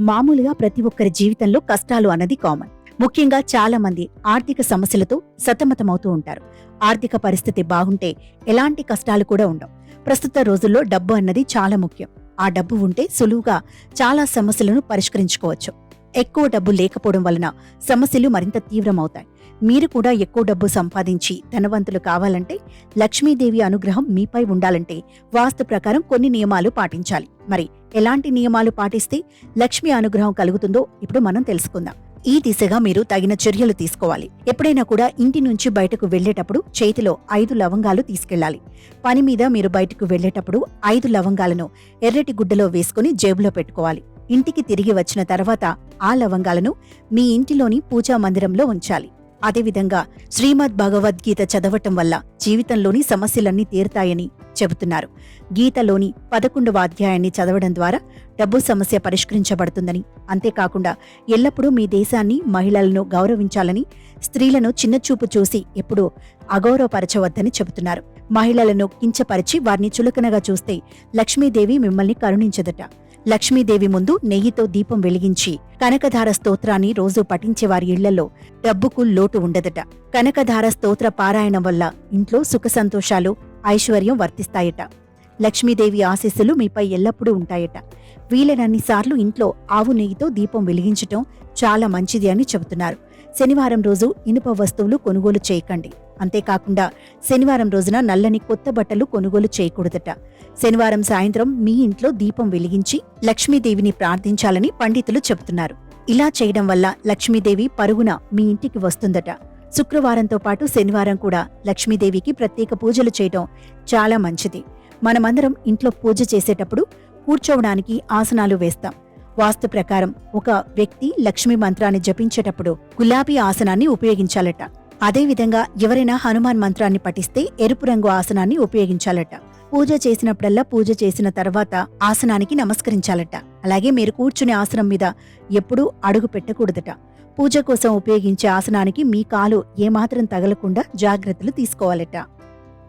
మామూలుగా ప్రతి ఒక్కరి జీవితంలో కష్టాలు అన్నది కామన్. ముఖ్యంగా చాలా మంది ఆర్థిక సమస్యలతో సతమతమవుతూ ఉంటారు. ఆర్థిక పరిస్థితి బాగుంటే ఎలాంటి కష్టాలు కూడా ఉండవు. ప్రస్తుత రోజుల్లో డబ్బు అన్నది చాలా ముఖ్యం. ఆ డబ్బు ఉంటే సులువుగా చాలా సమస్యలను పరిష్కరించుకోవచ్చు. ఎక్కువ డబ్బు లేకపోవడం వలన సమస్యలు మరింత తీవ్రమవుతాయి. మీరు కూడా ఎక్కువ డబ్బు సంపాదించి ధనవంతులు కావాలంటే లక్ష్మీదేవి అనుగ్రహం మీపై ఉండాలంటే వాస్తు ప్రకారం కొన్ని నియమాలు పాటించాలి. మరి ఎలాంటి నియమాలు పాటిస్తే లక్ష్మీ అనుగ్రహం కలుగుతుందో ఇప్పుడు మనం తెలుసుకుందాం. ఈ దిశగా మీరు తగిన చర్యలు తీసుకోవాలి. ఎప్పుడైనా కూడా ఇంటి నుంచి బయటకు వెళ్ళేటప్పుడు చేతిలో ఐదు లవంగాలు తీసుకెళ్ళాలి. పని మీద మీరు బయటకు వెళ్ళేటప్పుడు ఐదు లవంగాలను ఎర్రటి గుడ్డలో వేసుకుని జేబులో పెట్టుకోవాలి. ఇంటికి తిరిగి వచ్చిన తర్వాత ఆ లవంగాలను మీ ఇంటిలోని పూజా మందిరంలో ఉంచాలి. అదేవిధంగా శ్రీమద్ భగవద్గీత చదవటం వల్ల జీవితంలోని సమస్యలన్నీ తీరుతాయని చెబుతున్నారు. గీతలోని పదకొండవ అధ్యాయాన్ని చదవడం ద్వారా డబ్బు సమస్య పరిష్కరించబడుతుందని అంతేకాకుండా ఎల్లప్పుడూ మీ దేశాన్ని మహిళలను గౌరవించాలని స్త్రీలను చిన్నచూపు చూసి ఎప్పుడూ అగౌరవపరచవద్దని చెబుతున్నారు. మహిళలను కించపరిచి వారిని చులకనగా చూస్తే లక్ష్మీదేవి మిమ్మల్ని కరుణించదట. లక్ష్మీదేవి ముందు నెయ్యితో దీపం వెలిగించి కనకధార స్తోత్రాన్ని రోజూ పఠించే వారి ఇళ్ళలో డబ్బుకు లోటు ఉండదట. కనకధార స్తోత్ర పారాయణం వల్ల ఇంట్లో సుఖ సంతోషాలు ఐశ్వర్యం వర్తిస్తాయట. లక్ష్మీదేవి ఆశీస్సులు మీపై ఎల్లప్పుడూ ఉంటాయట. వీలైనన్నిసార్లు ఇంట్లో ఆవు నెయ్యితో దీపం వెలిగించటం చాలా మంచిది అని చెబుతున్నారు. శనివారం రోజు ఇనుప వస్తువులు కొనుగోలు చేయకండి. అంతేకాకుండా శనివారం రోజున నల్లని కొత్త బట్టలు కొనుగోలు చేయకూడదట. శనివారం సాయంత్రం మీ ఇంట్లో దీపం వెలిగించి లక్ష్మీదేవిని ప్రార్థించాలని పండితులు చెబుతున్నారు. ఇలా చేయడం వల్ల లక్ష్మీదేవి పరుగున మీ ఇంటికి వస్తుందట. శుక్రవారంతో పాటు శనివారం కూడా లక్ష్మీదేవికి ప్రత్యేక పూజలు చేయటం చాలా మంచిది. మనమందరం ఇంట్లో పూజ చేసేటప్పుడు కూర్చోవడానికి ఆసనాలు వేస్తాం. వాస్తు ప్రకారం ఒక వ్యక్తి లక్ష్మీ మంత్రాన్ని జపించేటప్పుడు గులాబీ ఆసనాన్ని ఉపయోగించాలట. అదేవిధంగా ఎవరైనా హనుమాన్ మంత్రాన్ని పఠిస్తే ఎరుపు రంగు ఆసనాన్ని ఉపయోగించాలట. పూజ చేసినప్పుడల్లా పూజ చేసిన తర్వాత ఆసనానికి నమస్కరించాలట. అలాగే మీరు కూర్చునే ఆసనం మీద ఎప్పుడూ అడుగు పెట్టకూడదట. పూజ కోసం ఉపయోగించే ఆసనానికి మీ కాలు ఏమాత్రం తగలకుండా జాగ్రత్తలు తీసుకోవాలట.